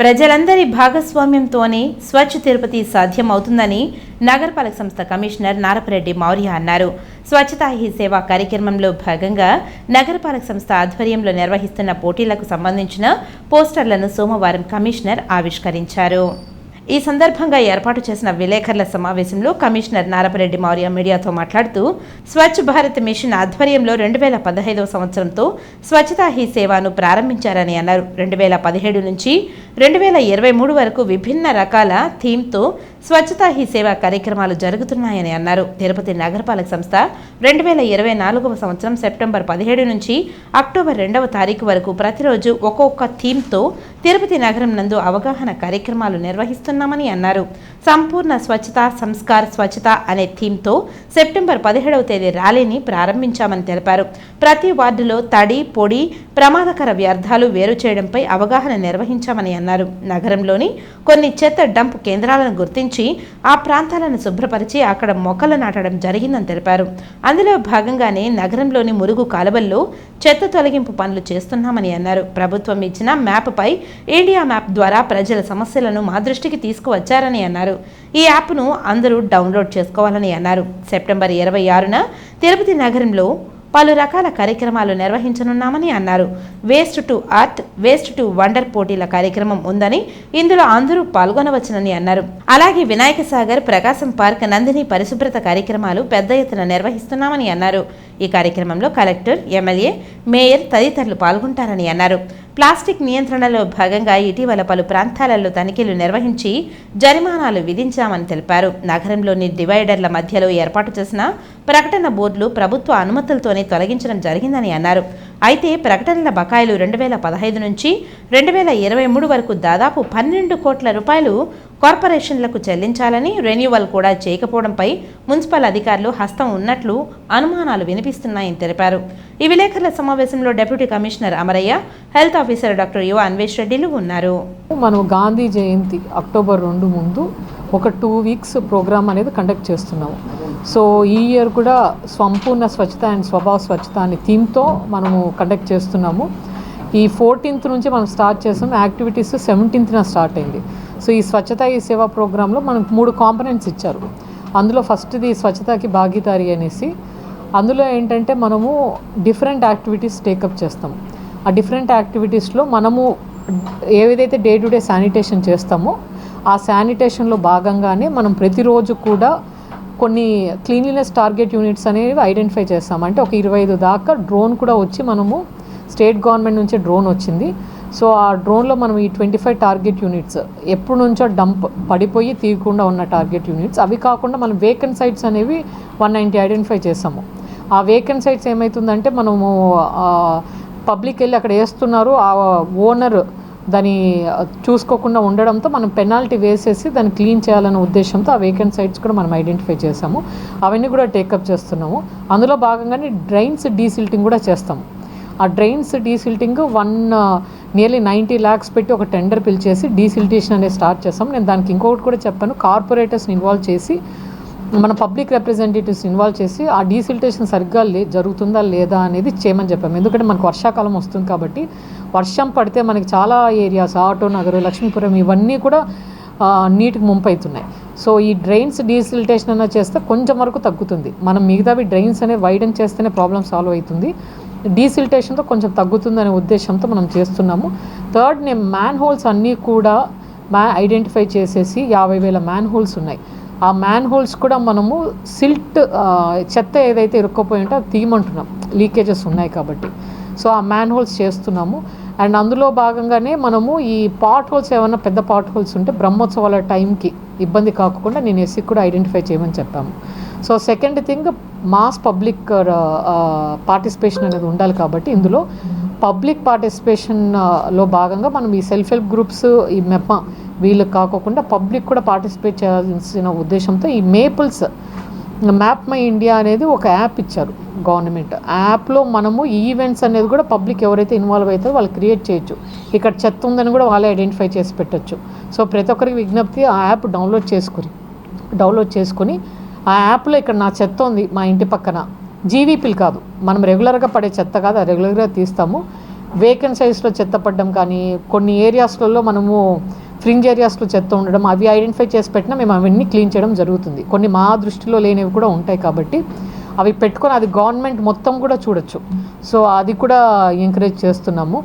ప్రజలందరి భాగస్వామ్యంతోనే స్వచ్ఛ తిరుపతి సాధ్యమవుతుందని నగరపాలక సంస్థ కమిషనర్ నారపరెడ్డి మౌర్య అన్నారు. స్వచ్ఛతా హీ సేవా కార్యక్రమంలో భాగంగా నగరపాలక సంస్థ ఆధ్వర్యంలో నిర్వహిస్తున్న పోటీలకు సంబంధించిన పోస్టర్లను సోమవారం కమిషనర్ ఆవిష్కరించారు. ఈ సందర్భంగా ఏర్పాటు చేసిన విలేకరుల సమావేశంలో కమిషనర్ నారపరెడ్డి మౌర్య మీడియాతో మాట్లాడుతూ స్వచ్ఛ భారత్ మిషన్ ఆధ్వర్యంలో రెండు వేల పదహైదవ సంవత్సరంతో స్వచ్ఛతా హీ సేవను ప్రారంభించారని అన్నారు. రెండు వేల పదిహేడు నుంచి రెండు వేల ఇరవై మూడు వరకు విభిన్న రకాల థీమ్తో స్వచ్ఛతా హీ సేవ కార్యక్రమాలు జరుగుతున్నాయని అన్నారు. తిరుపతి నగరపాలక సంస్థ రెండు వేల ఇరవై నాలుగవ సంవత్సరం సెప్టెంబర్ పదిహేడు నుంచి అక్టోబర్ రెండవ తారీఖు వరకు ప్రతిరోజు ఒక్కొక్క థీమ్తో తిరుపతి నగరం నందు అవగాహన కార్యక్రమాలు నిర్వహిస్తున్నామని అన్నారు. సంపూర్ణ స్వచ్ఛత సంస్కార్ స్వచ్ఛత అనే థీమ్తో సెప్టెంబర్ పదిహేడవ తేదీ ర్యాలీని ప్రారంభించామని తెలిపారు. ప్రతి వార్డులో తడి పొడి ప్రమాదకర వ్యర్థాలు వేరు చేయడంపై అవగాహన నిర్వహించామని అన్నారు. నగరంలోని కొన్ని చెత్త డంప్ కేంద్రాలను గుర్తించి ఆ ప్రాంతాలను శుభ్రపరిచి అక్కడ మొక్కలు నాటడం జరిగిందని తెలిపారు. అందులో భాగంగానే నగరంలోని మురుగు కాలువల్లో చెత్త తొలగింపు పనులు చేస్తున్నామని అన్నారు. ప్రభుత్వం ఇచ్చిన మ్యాప్పై ఇండియా మ్యాప్ ద్వారా ప్రజల సమస్యలను మా దృష్టికి తీసుకువచ్చారని అన్నారు. ఈ యాప్ను అందరూ డౌన్లోడ్ చేసుకోవాలని అన్నారు. సెప్టెంబర్ ఇరవై ఆరున తిరుపతి నగరంలో పలు రకాల కార్యక్రమాలు నిర్వహించనున్నామని అన్నారు. Waste to art waste to wonder పోటీల కార్యక్రమం ఉందని ఇందులో అందరూ పాల్గొనవచ్చునని అన్నారు. అలాగే వినాయక సాగర్ ప్రకాశం పార్క్ నందిని పరిశుభ్రత కార్యక్రమాలు పెద్ద ఎత్తున నిర్వహిస్తున్నామని అన్నారు. ఈ కార్యక్రమంలో కలెక్టర్ ఎమ్మెల్యే మేయర్ తదితరులు పాల్గొంటారని అన్నారు. ప్లాస్టిక్ నియంత్రణలో భాగంగా ఇటీవల పలు ప్రాంతాలలో తనిఖీలు నిర్వహించి జరిమానాలు విధించామని తెలిపారు. నగరంలోని డివైడర్ల మధ్యలో ఏర్పాటు చేసిన ప్రకటన బోర్డులు ప్రభుత్వ అనుమతులతోనే తొలగించడం జరిగిందని అన్నారు. అయితే ప్రకటనల బకాయిలు రెండు వేల పదహైదు నుంచి రెండు వేల ఇరవై మూడు వరకు దాదాపు పన్నెండు కోట్ల రూపాయలు కార్పొరేషన్లకు చెల్లించాలని రెన్యువల్ కూడా చేయకపోవడంపై మున్సిపల్ అధికారులు హస్తం ఉన్నట్లు అనుమానాలు వినిపిస్తున్నాయని తెలిపారు. ఈ విలేకరుల సమావేశంలో deputy commissioner Amaraiah health officer doctor Yuva Anvesh రెడ్డిలు ఉన్నారు. మనం గాంధీ జయంతి అక్టోబర్ రెండు ముందు ఒక టూ వీక్స్ ప్రోగ్రామ్ అనేది కండక్ట్ చేస్తున్నాము. సో ఈ ఇయర్ కూడా సంపూర్ణ స్వచ్ఛత అండ్ స్వభావ స్వచ్ఛత అనే థీమ్తో మనము కండక్ట్ చేస్తున్నాము. ఈ ఫోర్టీన్త్ నుంచి మనం స్టార్ట్ చేస్తాం. యాక్టివిటీస్ సెవెంటీన్త్న స్టార్ట్ అయింది. సో ఈ స్వచ్ఛత ఈ సేవా ప్రోగ్రాంలో మనకు మూడు కాంపనెంట్స్ ఇచ్చారు. అందులో ఫస్ట్ది స్వచ్ఛతకి భాగీదారి అనేసి అందులో ఏంటంటే మనము డిఫరెంట్ యాక్టివిటీస్ టేకప్ చేస్తాం. ఆ డిఫరెంట్ యాక్టివిటీస్లో మనము ఏదైతే డే టు డే శానిటేషన్ చేస్తామో ఆ శానిటేషన్లో భాగంగానే మనం ప్రతిరోజు కూడా కొన్ని క్లీన్లీనెస్ టార్గెట్ యూనిట్స్ అనేవి ఐడెంటిఫై చేస్తాం. అంటే ఒక ఇరవై ఐదు దాకా డ్రోన్ కూడా వచ్చి మనము స్టేట్ గవర్నమెంట్ నుంచి డ్రోన్ వచ్చింది. సో ఆ డ్రోన్లో మనం ఈ ట్వంటీ ఫైవ్ టార్గెట్ యూనిట్స్ ఎప్పటి నుంచో డంప్ పడిపోయి తీయకుండా ఉన్న టార్గెట్ యూనిట్స్ అవి కాకుండా మనం వేకెంట్ సైట్స్ అనేవి వన్ నైంటీ ఐడెంటిఫై చేసాము ఆ వేకెంట్ సైట్స్ ఏమవుతుందంటే మనము పబ్లిక్ వెళ్ళి అక్కడ వేస్తున్నారు. ఆ ఓనర్ దాన్ని చూసుకోకుండా ఉండడంతో మనం పెనాల్టీ వేసేసి దాన్ని క్లీన్ చేయాలనే ఉద్దేశంతో ఆ వేకెంట్ సైట్స్ కూడా మనం ఐడెంటిఫై చేసాము అవన్నీ కూడా టేకప్ చేస్తున్నాము. అందులో భాగంగానే డ్రైన్స్ డీసిల్టింగ్ కూడా చేస్తాము. ఆ drains desilting one nearly ninety lakhs పెట్టి ఒక టెండర్ పిలిచేసి డీసిల్టేషన్ అనేది స్టార్ట్ చేస్తాం. నేను దానికి ఇంకొకటి కూడా చెప్పాను. కార్పొరేటర్స్ని ఇన్వాల్వ్ చేసి మన పబ్లిక్ రిప్రజెంటేటివ్స్ ఇన్వాల్వ్ చేసి ఆ డీసిల్టేషన్ సరిగ్గా లే జరుగుతుందా లేదా అనేది చేయమని చెప్పాము ఎందుకంటే మనకు వర్షాకాలం వస్తుంది కాబట్టి వర్షం పడితే మనకి చాలా ఏరియాస్ ఆటో నగరు లక్ష్మీపురం ఇవన్నీ కూడా ఆ, నీటికి ముంపవుతున్నాయి సో ఈ డ్రైన్స్ డీసిల్టేషన్ అన్న చేస్తే కొంచెం వరకు తగ్గుతుంది. మనం మిగతావి డ్రైన్స్ అనేవి వైడన్ చేస్తేనే ప్రాబ్లం సాల్వ్ అవుతుంది. డీసిల్టేషన్తో కొంచెం తగ్గుతుందనే ఉద్దేశంతో మనం చేస్తున్నాము. థర్డ్ నేను మ్యాన్ హోల్స్ అన్నీ కూడా మ్యా ఐడెంటిఫై చేసేసి యాభై వేల మ్యాన్ హోల్స్ ఉన్నాయి. ఆ మ్యాన్ హోల్స్ కూడా మనము సిల్ట్ చెత్త ఏదైతే ఇరుక్కుపోయి ఉంటే అది తీయమంటున్నాం. లీకేజెస్ ఉన్నాయి కాబట్టి. సో ఆ మ్యాన్ హోల్స్ చేస్తున్నాము. అండ్ అందులో భాగంగానే మనము ఈ పాట్ హోల్స్ ఏమైనా పెద్ద పాట్ హోల్స్ ఉంటే బ్రహ్మోత్సవాల టైంకి ఇబ్బంది కాకుండా నేను ఎస్సీ కూడా ఐడెంటిఫై చేయమని చెప్పాము. So second thing mass public participation అనేది ఉండాలి కాబట్టి ఇందులో పబ్లిక్ పార్టిసిపేషన్లో భాగంగా మనం ఈ సెల్ఫ్ హెల్ప్ గ్రూప్స్ ఈ మెప్ప వీళ్ళకి కాకుండా పబ్లిక్ కూడా పార్టిసిపేట్ చేయాల్సిన ఉద్దేశంతో ఈ మేపుల్స్ మ్యాప్ మై ఇండియా అనేది ఒక యాప్ ఇచ్చారు గవర్నమెంట్. ఆ యాప్లో మనము ఈవెంట్స్ అనేది కూడా పబ్లిక్ ఎవరైతే ఇన్వాల్వ్ అవుతారో వాళ్ళు క్రియేట్ చేయొచ్చు. ఇక్కడ చెత్త ఉందని కూడా వాళ్ళే ఐడెంటిఫై చేసి పెట్టొచ్చు. సో ప్రతి ఒక్కరికి విజ్ఞప్తి ఆ యాప్ డౌన్లోడ్ చేసుకుని డౌన్లోడ్ చేసుకుని ఆ యాప్లో ఇక్కడ నా చెత్త ఉంది మా ఇంటి పక్కన. జీవీపీలు కాదు. మనం రెగ్యులర్గా పడే చెత్త కాదు అది రెగ్యులర్గా తీస్తాము. వేకెంట్ సైజ్లో చెత్త పడడం కానీ కొన్ని ఏరియాస్లలో మనము ఫ్రింజ్ ఏరియాస్లో చెత్త ఉండడం అవి ఐడెంటిఫై చేసి పెట్టినా మేము అవన్నీ క్లీన్ చేయడం జరుగుతుంది. కొన్ని మా దృష్టిలో లేనివి కూడా ఉంటాయి కాబట్టి అవి పెట్టుకొని అది గవర్నమెంట్ మొత్తం కూడా చూడొచ్చు. సో అది కూడా ఎంకరేజ్ చేస్తున్నాము.